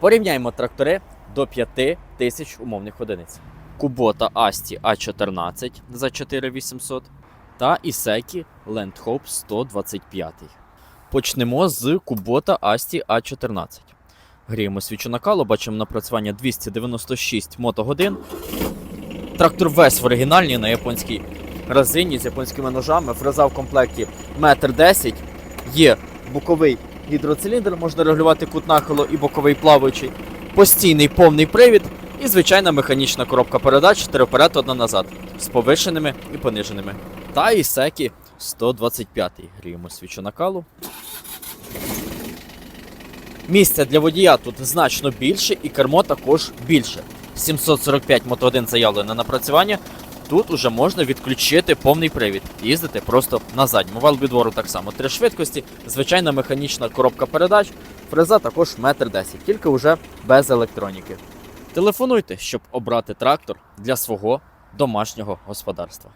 Порівняємо трактори до 5 тисяч умовних одиниць. Кубота Асті А14 за 4800 та Ісекі Landhope 125. Почнемо з Кубота Асті А14. Гріємо свічу накалу, бачимо напрацювання 296 мотогодин. Трактор весь в оригінальній на японській резині з японськими ножами. Фреза в комплекті 1,10 м. Є боковий гідроциліндр, можна регулювати кут нахилу і боковий плаваючий. Постійний повний привід і звичайна механічна коробка передач 4 вперед, одна назад з повишеними і пониженими. Та і секі 125. Гріємо свічу накалу. Місця для водія тут значно більше і кермо також більше. 745 мотогодин заявлено на напрацювання. Тут уже можна відключити повний привід їздити просто на задньому. Вал відвору так само три швидкості, звичайна механічна коробка передач, фреза також метр десять, тільки вже без електроніки. Телефонуйте, щоб обрати трактор для свого домашнього господарства.